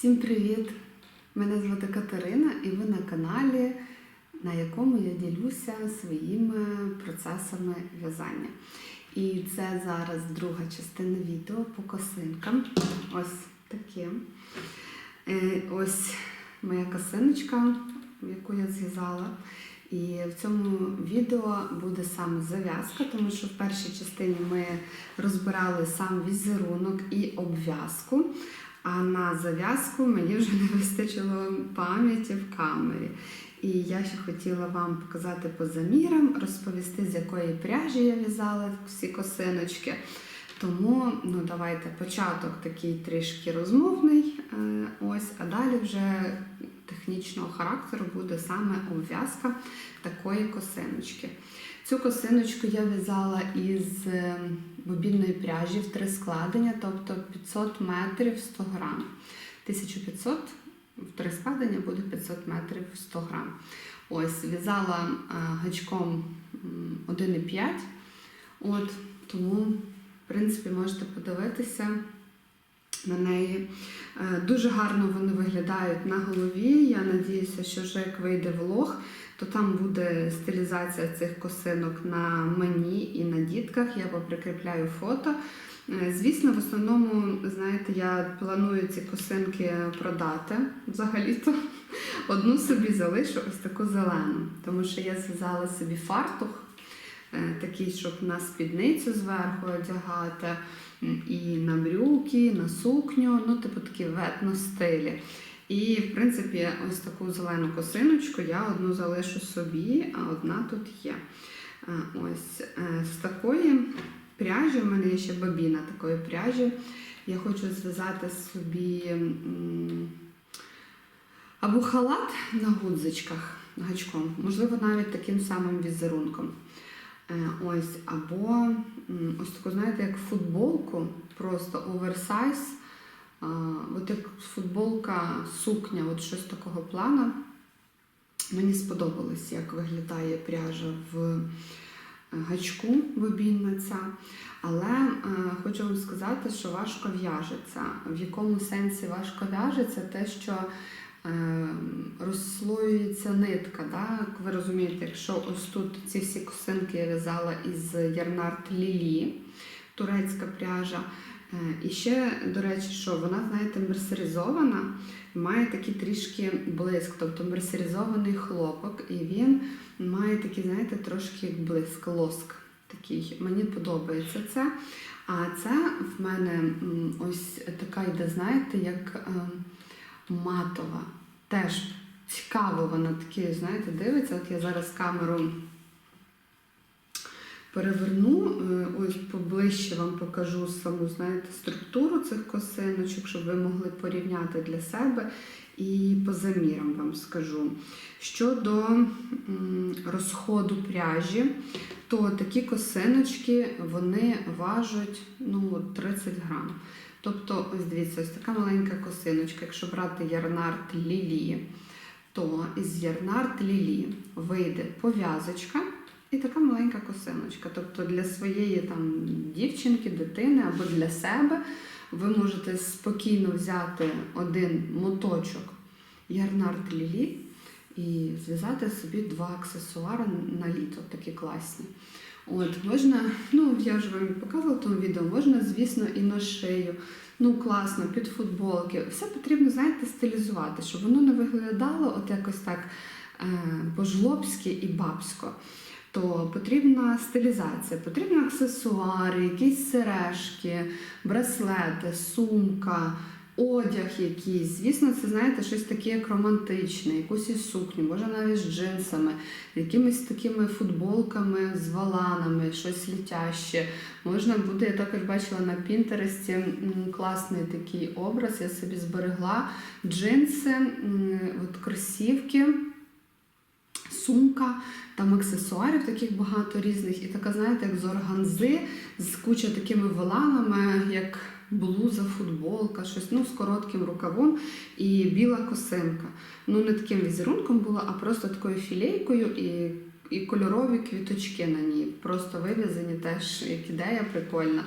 Всім привіт! Мене звати Катерина і ви на каналі, на якому я ділюся своїми процесами в'язання. І це зараз друга частина відео по косинкам. Ось таке. Е, Ось моя косиночка, яку я зв'язала. І в цьому відео буде саме зав'язка, тому що в першій частині ми розбирали сам візерунок і обв'язку. А на зав'язку мені вже не вистачило пам'яті в камері. І я ще хотіла вам показати по замірам, розповісти, з якої пряжі я в'язала всі косиночки. Тому ну, давайте початок такий трішки розмовний. е, Ось, а далі вже технічного характеру буде саме обв'язка такої косиночки. Цю косиночку я в'язала із е, бобінної пряжі в три складення, тобто 500 метрів 100 грам. 1500 в три складення буде 500 метрів 100 грам. Ось, в'язала е, гачком 1,5. От, тому, в принципі, можете подивитися на неї. Е, Дуже гарно вони виглядають на голові. Я надіюся, що вже як вийде влог, то там буде стилізація цих косинок на мені і на дітках. Я поприкріпляю фото. Е, Звісно, в основному, знаєте, я планую ці косинки продати взагалі-то. Одну собі залишу ось таку зелену, тому що я зв'язала собі фартух, е, такий, щоб на спідницю зверху одягати, і на брюки, і на сукню, ну, типу такі в етно-стилі. І, в принципі, ось таку зелену косиночку я одну залишу собі, а одна тут є. Ось е, з такої пряжі, в мене є ще бобіна такої пряжі. Я хочу зв'язати собі або халат на гудзичках гачком, можливо, навіть таким самим візерунком. Е, Ось, або ось таку, знаєте, як футболку, просто оверсайз. От як футболка, сукня, от щось такого плану. Мені сподобалось, як виглядає пряжа в е, гачку бобінна. Але е, хочу вам сказати, що важко в'яжеться. В якому сенсі важко в'яжеться те, що е, розслоюється нитка. Да? Як ви розумієте, якщо ось тут ці всі косинки я в'язала із Ярнарт Лілі, турецька пряжа. Е, І ще, до речі, що вона, знаєте, мерсеризована, має такий трішки блиск, тобто мерсеризований хлопок, і він має такий, знаєте, трошки як блиск, лоск такий. Мені подобається це. А це в мене ось така йде, знаєте, як е, матова. Теж цікаво, вона такі, знаєте, дивиться. От я зараз камеру переверну, е, ось поближче вам покажу саму, знаєте, структуру цих косиночок, щоб ви могли порівняти для себе. І по замірам вам скажу. Щодо розходу пряжі, то такі косиночки вони важать ну, 30 грам. Тобто, ось дивіться, ось така маленька косиночка. Якщо брати ярнарт лілі, то із ярнарт лілі вийде пов'язочка і така маленька косиночка. Тобто для своєї там дівчинки, дитини або для себе ви можете спокійно взяти один моточок ярнарт лілі і зв'язати собі два аксесуари на літо, такі класні. От, можна, ну я вже вам показувала в тому відео, можна, звісно, і на шию. Ну, класно, під футболки. Все потрібно, знаєте, стилізувати, щоб воно не виглядало от якось так е, по-жлобськи і бабсько. То потрібна стилізація, потрібні аксесуари, якісь сережки, браслети, сумка, одяг якийсь. Звісно, це знаєте, щось таке як романтичне, якусь із сукню, може навіть з джинсами, якимись такими футболками з валанами, щось літяще. Можна буде, я також бачила на Пінтересті класний такий образ, я собі зберегла джинси, от кросівки. Сумка, там аксесуарів таких багато різних, і така, знаєте, як з органзи, з куча такими воланами, як блуза, футболка, щось ну, з коротким рукавом і біла косинка. Ну, не таким візерунком була, а просто такою філейкою і, і кольорові квіточки на ній. Просто вив'язані теж як ідея прикольна.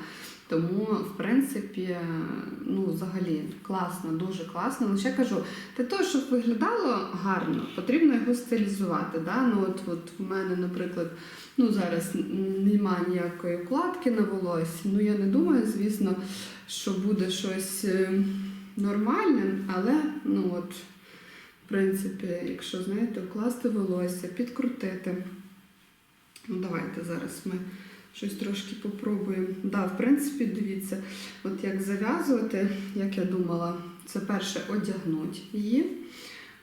Тому, в принципі, ну, взагалі класно, дуже класно. Ну, ще кажу, для того, щоб виглядало гарно, потрібно його стилізувати. Да? Ну, от, от в мене, наприклад, ну, зараз немає ніякої укладки на волосі. Ну, я не думаю, звісно, що буде щось е, нормальне, але ну, от, в принципі, якщо знаєте, вкласти волосся, підкрутити. Ну, давайте зараз ми щось трошки попробуємо. Да, в принципі, дивіться, от як зав'язувати, як я думала, це перше одягнути її.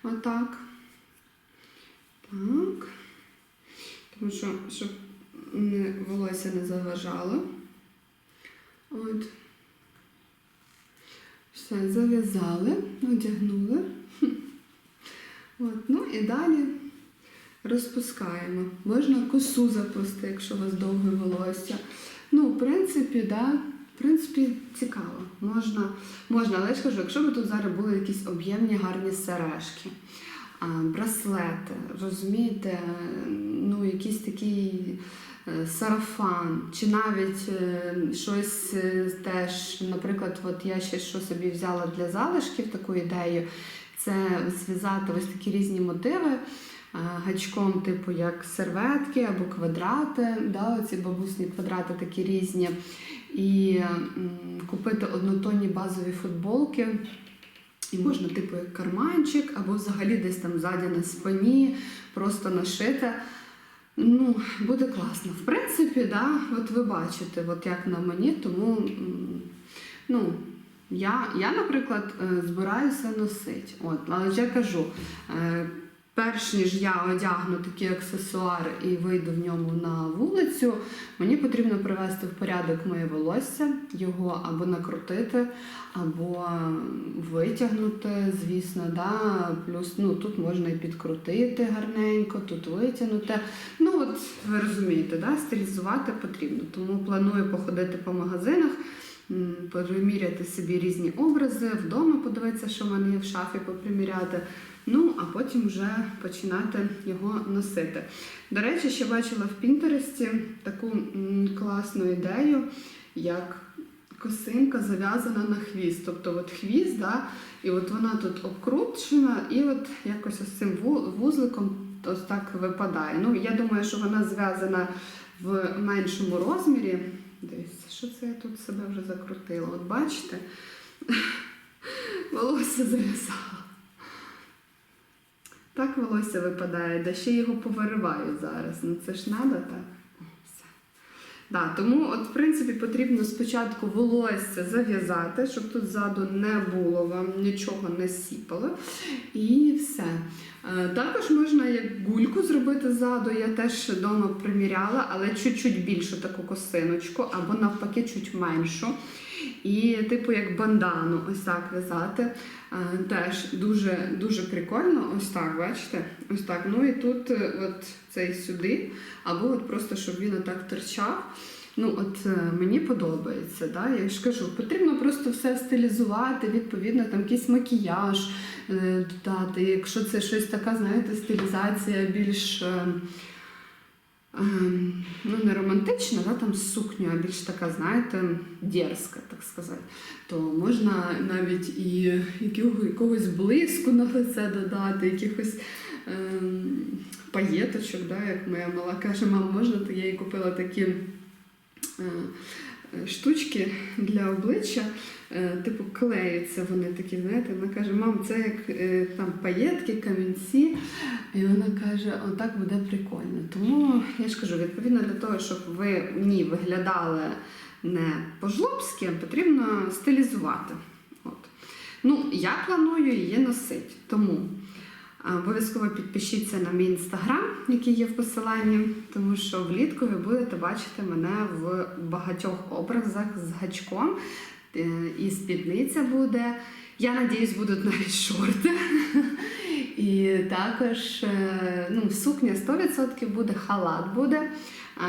Отак. Так. Тому що, щоб волосся не заважало. От. Все, зав'язали, одягнули. От, ну і далі розпускаємо. Можна косу заплести, якщо у вас довге волосся. Ну, в принципі, да, в принципі, цікаво. Можна, можна, але я ж якщо б тут зараз були якісь об'ємні гарні сережки, браслети, розумієте, ну, якийсь такий е, сарафан, чи навіть е, щось е, теж, наприклад, от я ще що собі взяла для залишків таку ідею, це зв'язати ось такі різні мотиви. Гачком, типу як серветки або квадрати, да, оці бабусні квадрати такі різні, і купити однотонні базові футболки. І можна, типу, як карманчик, або взагалі десь там ззаді на спині, просто нашити. Ну, буде класно. В принципі, да, от ви бачите, от як на мені, тому ну, я, я наприклад, е, збираюся носити. От, але я кажу, е, перш ніж я одягну такі аксесуари і вийду в ньому на вулицю, мені потрібно привести в порядок моє волосся, його або накрутити, або витягнути, звісно, да? плюс ну, тут можна і підкрутити гарненько, тут витягнути. Ну, от ви розумієте, да? стилізувати потрібно. Тому планую походити по магазинах, приміряти собі різні образи, вдома подивитися, що в мене є в шафі, поприміряти. Ну, а потім вже починати його носити. До речі, ще бачила в Пінтересті таку класну ідею, як косинка зав'язана на хвіст. Тобто от хвіст, да, і от вона тут обкручена, і от якось ось цим вузликом ось так випадає. Ну, я думаю, що вона зв'язана в меншому розмірі. Дивіться, що це я тут себе вже закрутила? От бачите? Волосся зав'язала. Так волосся випадає, да ще його повириваю зараз. Ну це ж треба так. Да, тому, от, в принципі, потрібно спочатку волосся зав'язати, щоб тут ззаду не було, вам нічого не сіпало. І все. Е, Також можна як гульку зробити ззаду. Я теж вдома приміряла, але чуть-чуть більшу таку косиночку, або навпаки, чуть меншу. І, типу, як бандану, ось так в'язати. Теж дуже дуже прикольно. Ось так, бачите? Ось так. Ну і тут е, от цей сюди, або от просто щоб він отак торчав. Ну, от е, мені подобається, да? я ж кажу, потрібно просто все стилізувати, відповідно, там якийсь макіяж е, додати. Якщо це щось така, знаєте, стилізація більш. Ем, Ну, не романтична, да, там з сукнею, а більш така, знаєте, дерзка, так сказати, то можна навіть і якого- якогось блиску на лице додати, якихось ем, паєточок, да, як моя мала каже, мам, можна, то я їй купила такі е, штучки для обличчя, типу клеються вони такі, знаєте, вона каже, мам, це як е, там паєтки, камінці. І вона каже, отак буде прикольно. Тому я ж кажу, відповідно для того, щоб ви ні виглядали не по-жлобськи, потрібно стилізувати. От. Ну, я планую її носити. Тому обов'язково підпишіться на мій інстаграм, який є в посиланні, тому що влітку ви будете бачити мене в багатьох образах з гачком. Е, І спідниця буде. Я надіюсь, будуть навіть шорти. І також е, ну, сукня 100% буде, халат буде.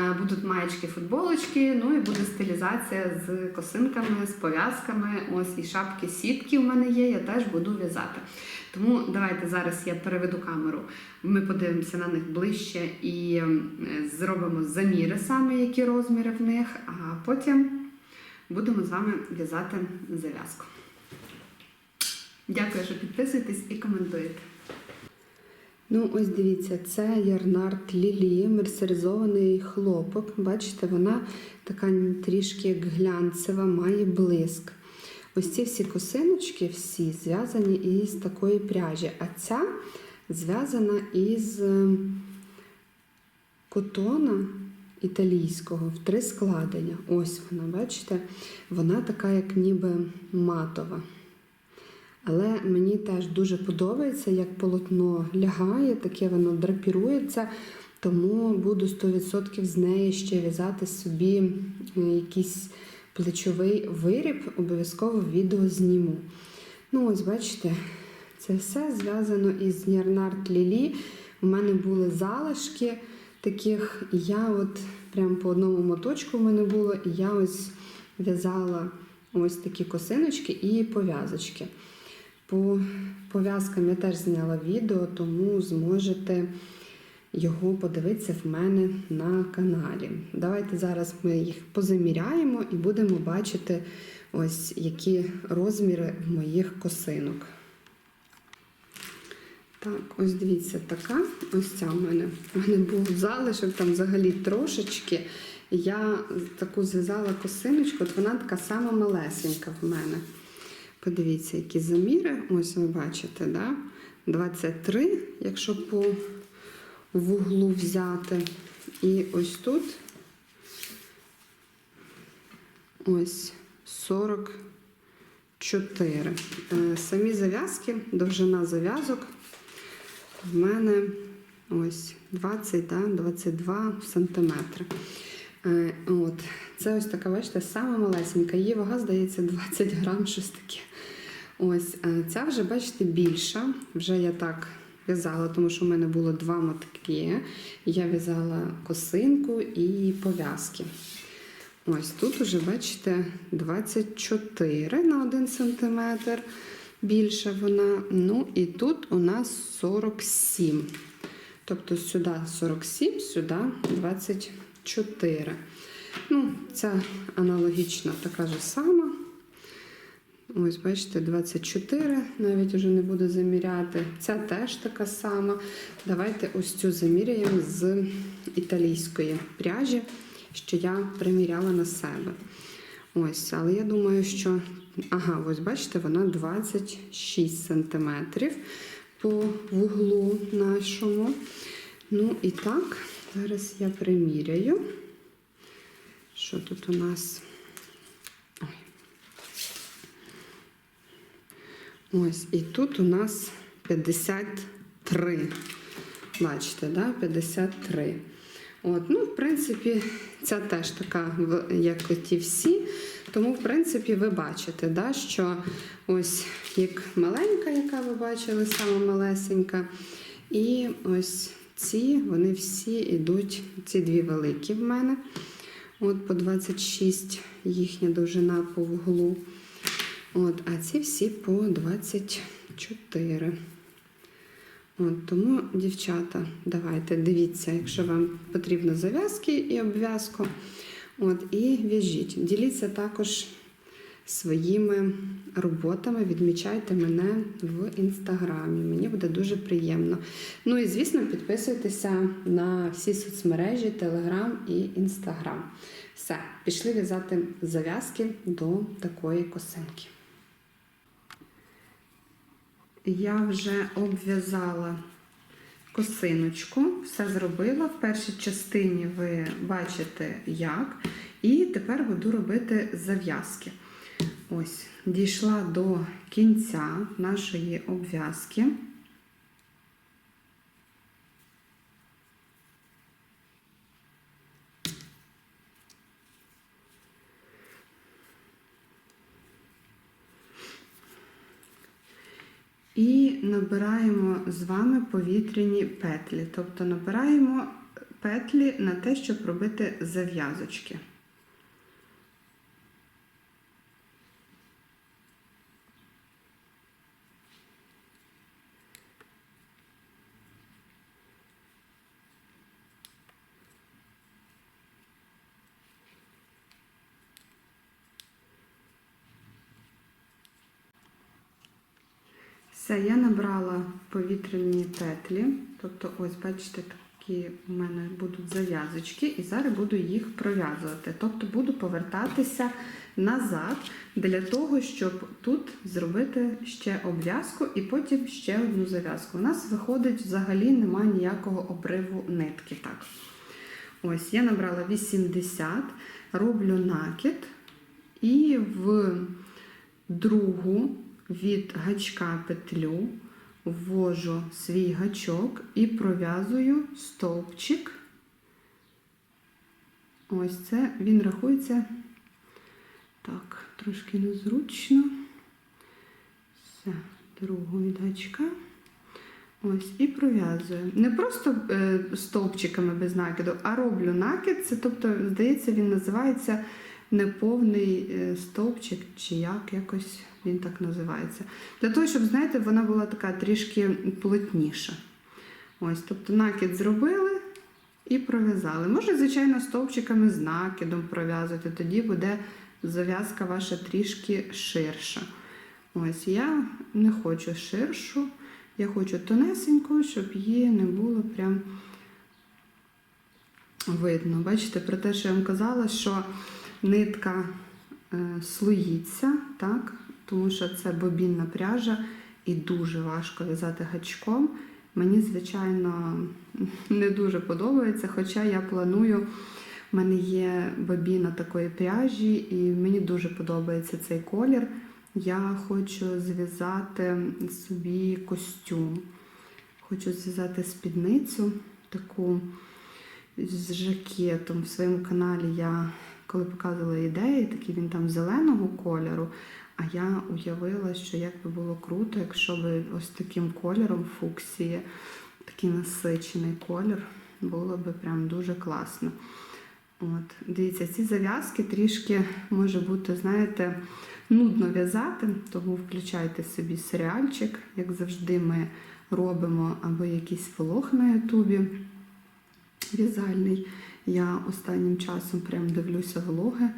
Е, Будуть маєчки, футболочки, ну і буде стилізація з косинками, з пов'язками. Ось і шапки сітки в мене є, я теж буду в'язати. Тому давайте зараз я переведу камеру. Ми подивимося на них ближче і зробимо заміри саме, які розміри в них, а потім будемо з вами в'язати зав'язку. Дякую, що підписуєтесь і коментуєте. Ну, ось дивіться, це ярнард Лілі, мерсеризований хлопок. Бачите, вона така трішки як глянцева, має блиск. Ось ці всі косиночки всі зв'язані із такої пряжі, а ця зв'язана із е, котона італійського в три складення. Ось вона, бачите, вона така, як ніби матова. Але мені теж дуже подобається, як полотно лягає, таке воно драпірується, тому буду 100% з неї ще в'язати собі е, якийсь плечовий виріб, обов'язково відео зніму. Ну, ось бачите, це все зв'язано із Нірнард Лілі. У мене були залишки таких, і я от прям по одному моточку в мене було, і я ось в'язала ось такі косиночки і пов'язочки. По пов'язкам я теж зняла відео, тому зможете його подивитися в мене на каналі. Давайте зараз ми їх позаміряємо і будемо бачити, ось які розміри моїх косинок. Так, ось дивіться, така. Ось ця в мене. У мене був залишок там взагалі трошечки. Я таку зв'язала косиночку, от вона така сама малесенька в мене. Подивіться, які заміри. Ось ви бачите, да? 23, якщо по вуглу взяти. І ось тут ось 44. Е, Самі зав'язки, довжина зав'язок в мене ось 20, да, 22 сантиметри. Е, От. Це ось така, бачите, сама малесенька. Її вага, здається, 20 грам, щось таке. Ось, е, ця вже, бачите, більша. Вже я так в'язала, тому що в мене було два мотки. Я в'язала косинку і пов'язки. Ось тут уже, бачите, 24 на 1 см. Більша вона. Ну і тут у нас 47. Тобто сюди 47, сюди 24. Ну, ця аналогічна така ж сама. Ось, бачите, 24, навіть вже не буду заміряти. Ця теж така сама. Давайте ось цю заміряємо з італійської пряжі, що я приміряла на себе. Ось, але я думаю, що. Ага, ось бачите, вона 26 см по вуглу нашому. Ну і так, зараз я приміряю. Що тут у нас? Ой. Ось, і тут у нас 53. Бачите, да? 53. От, ну, в принципі, ця теж така, як ті всі. Тому, в принципі, ви бачите, да, що ось як маленька, яка ви бачили, саме малесенька. І ось ці, вони всі йдуть, ці дві великі в мене. От по 26 їхня довжина по вуглу. От, а ці всі по 24. От, Тому, дівчата, давайте дивіться, якщо вам потрібно зав'язки і обв'язку. От, І в'яжіть. Діліться також своїми роботами, відмічайте мене в інстаграмі. Мені буде дуже приємно. Ну і, звісно, підписуйтеся на всі соцмережі, Телеграм і Інстаграм. Все, пішли в'язати зав'язки до такої косинки. Я вже обв'язала косиночку, все зробила. В першій частині ви бачите як. І тепер буду робити зав'язки. Ось, дійшла до кінця нашої обв'язки. І набираємо з вами повітряні петлі. Тобто набираємо петлі на те, щоб робити зав'язочки. Все, я набрала повітряні петлі. Тобто, ось, бачите, такі у мене будуть зав'язочки, і зараз буду їх пров'язувати. Тобто буду повертатися назад для того, щоб тут зробити ще обв'язку і потім ще одну зав'язку. У нас виходить взагалі немає ніякого обриву нитки. Так. Ось, я набрала 80, роблю накид і в другу від гачка петлю ввожу свій гачок і пров'язую стовпчик. Ось це він рахується так, трошки незручно. Все, другу від гачка. Ось, і пров'язую. Не просто е, стовпчиками без накиду, а роблю накид. Це, тобто, здається, він називається неповний е, стовпчик, чи як якось він так називається. Для того, щоб, знаєте, вона була така трішки плотніша. Ось, тобто накид зробили і пров'язали. Можна, звичайно, стовпчиками з накидом пров'язувати, тоді буде зав'язка ваша трішки ширша. Ось я не хочу ширшу, я хочу тонесеньку, щоб її не було прям видно. Бачите, про те, що я вам казала, що нитка е, слоїться, так? Тому що це бобінна пряжа і дуже важко в'язати гачком. Мені, звичайно, не дуже подобається, хоча я планую. У мене є бобіна такої пряжі, і мені дуже подобається цей колір. Я хочу зв'язати собі костюм. Хочу зв'язати спідницю таку з жакетом. В своєму каналі я коли показувала ідеї, такий він там зеленого кольору. А я уявила, що як би було круто, якщо б ось таким кольором фуксії, такий насичений колір, було б прям дуже класно. От, Дивіться, ці зав'язки трішки може бути, знаєте, нудно в'язати, тому включайте собі серіальчик, як завжди, ми робимо або якийсь влог на Ютубі в'язальний. Я останнім часом прям дивлюся влоги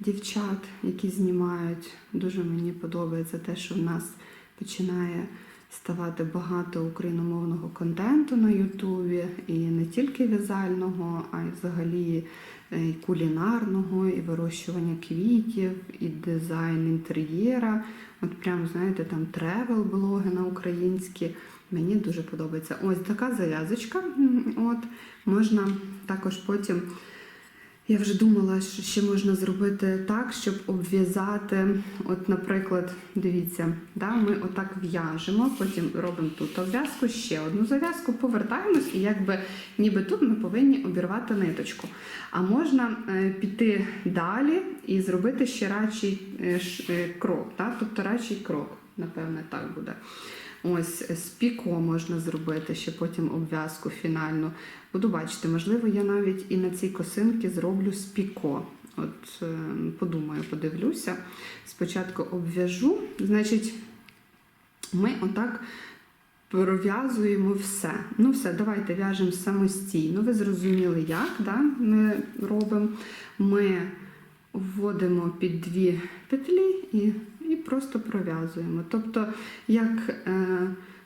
дівчат, які знімають. Дуже мені подобається те, що в нас починає ставати багато україномовного контенту на Ютубі, і не тільки в'язального, а й взагалі і кулінарного, і вирощування квітів, і дизайн інтер'єра. От прям, знаєте, там тревел-блоги на українські. Мені дуже подобається. Ось така зав'язочка. От, Можна також потім. Я вже думала, що ще можна зробити так, щоб обв'язати. От, наприклад, дивіться, да, ми отак в'яжемо, потім робимо тут обв'язку, ще одну зав'язку, повертаємось, і якби ніби тут ми повинні обірвати ниточку. А можна е, піти далі і зробити ще радший е, е, крок. Да? Тобто радший крок, напевне, так буде. Ось з піко можна зробити ще потім обв'язку фінальну. Буду бачити, можливо, я навіть і на цій косинці зроблю з піко. От е, подумаю, подивлюся. Спочатку обв'яжу. Значить, ми отак пров'язуємо все. Ну, все, давайте в'яжемо самостійно. Ви зрозуміли, як да, ми робимо. Ми вводимо під дві петлі і, і просто пров'язуємо. Тобто, як е,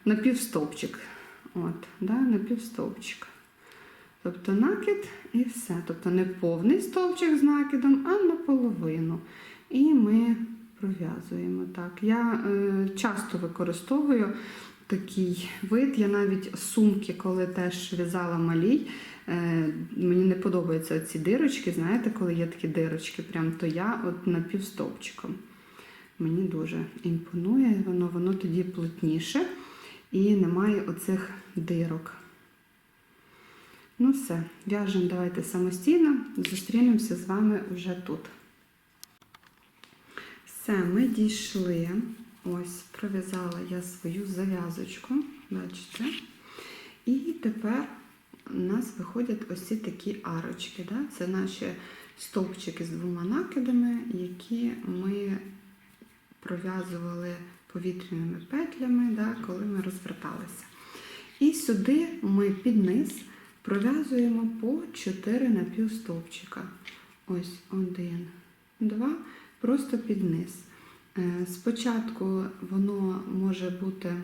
напівстовпчик. От, да, напівстовпчик. Тобто накид і все. Тобто не повний стовпчик з накидом, а наполовину. І ми пров'язуємо так. Я е, часто використовую такий вид. Я навіть сумки, коли теж в'язала малій, е, мені не подобаються ці дирочки. Знаєте, коли є такі дирочки, прям, то я от напівстовпчиком. Мені дуже імпонує, воно, воно тоді плотніше і немає оцих дирок. Ну все, в'яжемо давайте самостійно. Зустрінемося з вами вже тут. Все, ми дійшли. Ось, пров'язала я свою зав'язочку, бачите. І тепер у нас виходять ось такі арочки. Да? Це наші стовпчики з двома накидами, які ми пров'язували повітряними петлями, да, коли ми розверталися. І сюди ми під низ пров'язуємо по 4 напівстовпчика. Ось один, два, просто під низ. Е, Спочатку воно може бути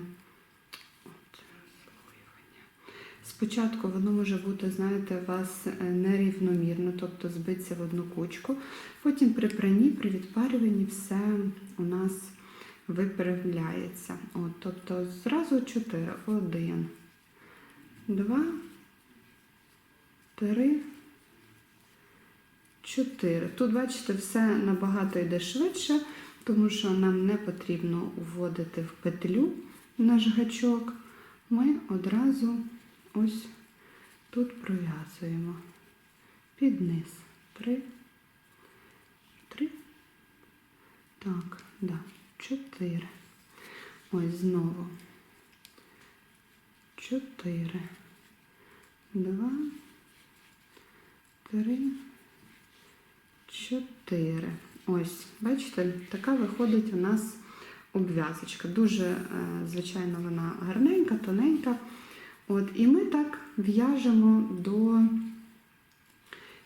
Спочатку воно може бути, знаєте, у вас е, нерівномірно, тобто збиться в одну кучку. Потім при пранні, при відпарюванні все у нас виправляється. От, тобто зразу 4. 1, 2, 3, 4. Тут, бачите, все набагато йде швидше, тому що нам не потрібно вводити в петлю наш гачок. Ми одразу ось тут пров'язуємо під низ. Три. Три. Так, да. Чотири. Ось знову. Чотири. Два. Три. Чотири. Ось, бачите, така виходить у нас обв'язочка. Дуже, е, звичайно, вона гарненька, тоненька. От, і ми так в'яжемо до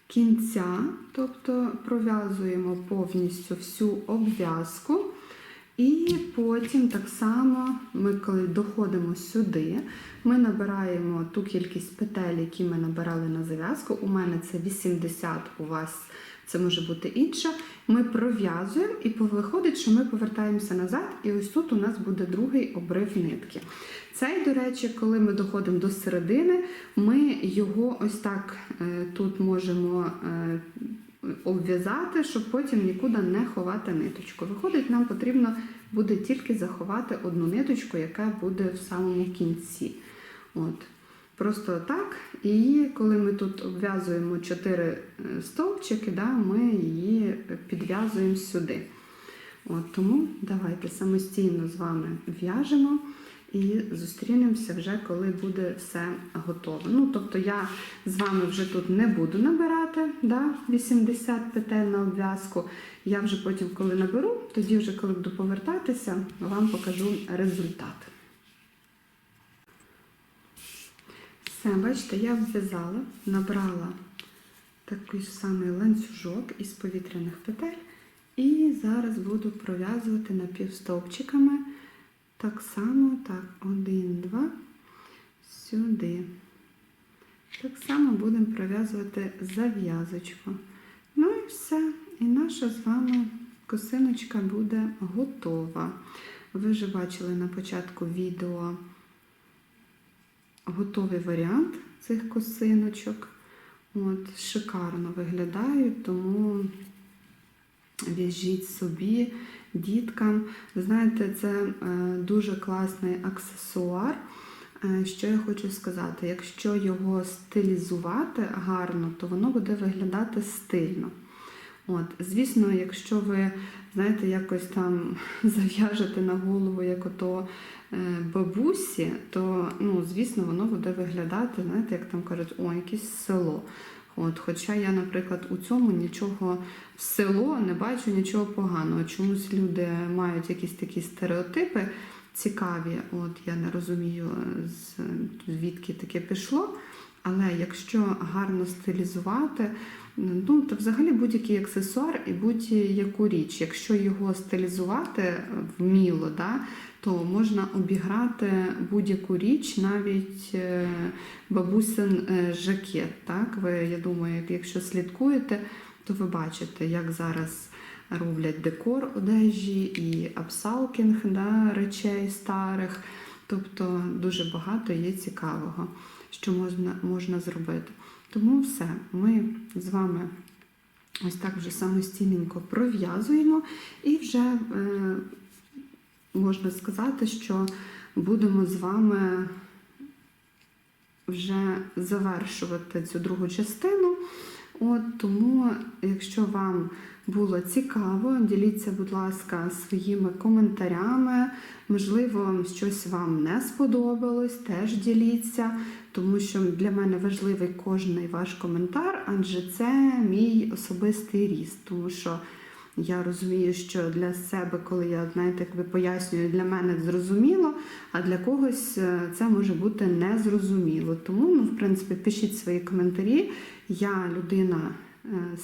кінця, тобто пров'язуємо повністю всю обв'язку. І потім так само ми, коли доходимо сюди, ми набираємо ту кількість петель, які ми набирали на зав'язку. У мене це 80, у вас це може бути інша. Ми пров'язуємо і виходить, що ми повертаємося назад, і ось тут у нас буде другий обрив нитки. Цей, до речі, коли ми доходимо до середини, ми його ось так е, тут можемо е, обв'язати, щоб потім нікуди не ховати ниточку. Виходить, нам потрібно буде тільки заховати одну ниточку, яка буде в самому кінці. От. Просто так. І коли ми тут обв'язуємо 4 стовпчики, да, ми її підв'язуємо сюди. От, Тому давайте самостійно з вами в'яжемо і зустрінемося вже, коли буде все готово. Ну, тобто я з вами вже тут не буду набирати да, 80 петель на обв'язку. Я вже потім, коли наберу, тоді вже коли буду повертатися, вам покажу результат. Все, бачите, я обв'язала, набрала такий самий ланцюжок із повітряних петель. І зараз буду пров'язувати напівстовпчиками. Так само, так, один, два, сюди. Так само будемо пров'язувати зав'язочку. Ну і все. І наша з вами косиночка буде готова. Ви вже бачили на початку відео готовий варіант цих косиночок. От, Шикарно виглядають, тому в'яжіть собі, діткам. Знаєте, це е, дуже класний аксесуар. Е, Що я хочу сказати, якщо його стилізувати гарно, то воно буде виглядати стильно. От, Звісно, якщо ви, знаєте, якось там зав'яжете на голову, як ото е, бабусі, то, ну, звісно, воно буде виглядати, знаєте, як там кажуть, о, якесь село. От, Хоча я, наприклад, у цьому нічого в село не бачу нічого поганого. Чомусь люди мають якісь такі стереотипи цікаві. От Я не розумію, звідки таке пішло. Але якщо гарно стилізувати, ну то взагалі будь-який аксесуар і будь-яку річ, якщо його стилізувати вміло, да, то можна обіграти будь-яку річ, навіть е, бабусин е, жакет. Так? Ви, я думаю, якщо слідкуєте, то ви бачите, як зараз роблять декор одежі і апсалкінг да, речей старих. Тобто дуже багато є цікавого, що можна, можна зробити. Тому все, ми з вами ось так вже самостійненько пров'язуємо і вже е, можна сказати, що будемо з вами вже завершувати цю другу частину. От тому, якщо вам було цікаво, діліться, будь ласка, своїми коментарями. Можливо, щось вам не сподобалось, теж діліться, тому що для мене важливий кожний ваш коментар, адже це мій особистий ріст, тому що. Я розумію, що для себе, коли я знаєте, як ви пояснюю, для мене зрозуміло, а для когось е, це може бути незрозуміло. Тому, ну, в принципі, пишіть свої коментарі. Я людина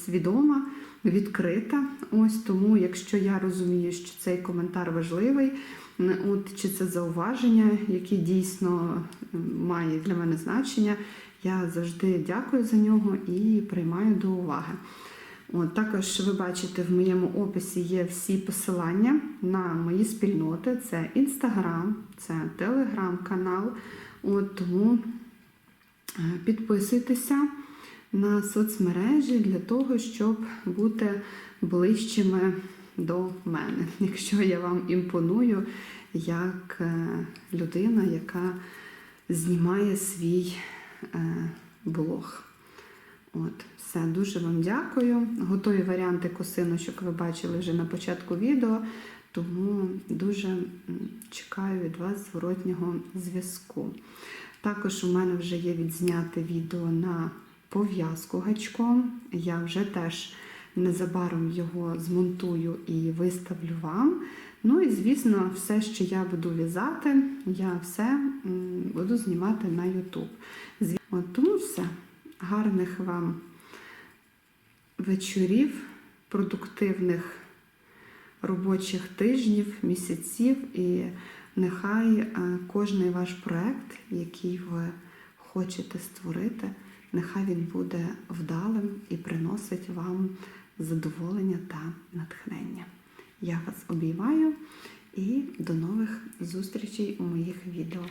свідома, відкрита. Ось тому, якщо я розумію, що цей коментар важливий, от чи це зауваження, яке дійсно має для мене значення, я завжди дякую за нього і приймаю до уваги. От, також ви бачите, в моєму описі є всі посилання на мої спільноти: це Інстаграм, це Телеграм-канал. От, тому е, підписуйтеся на соцмережі для того, щоб бути ближчими до мене. Якщо я вам імпоную як е, людина, яка знімає свій е, блог. От, все, дуже вам дякую. Готові варіанти косиночок ви бачили вже на початку відео, тому дуже чекаю від вас зворотнього зв'язку. Також у мене вже є відзняте відео на пов'язку гачком. Я вже теж незабаром його змонтую і виставлю вам. Ну і звісно, все, що я буду в'язати, я все буду знімати на YouTube. От, тому все. Гарних вам вечорів, продуктивних робочих тижнів, місяців, і нехай е, кожний ваш проект, який ви хочете створити, нехай він буде вдалим і приносить вам задоволення та натхнення. Я вас обіймаю і до нових зустрічей у моїх відео.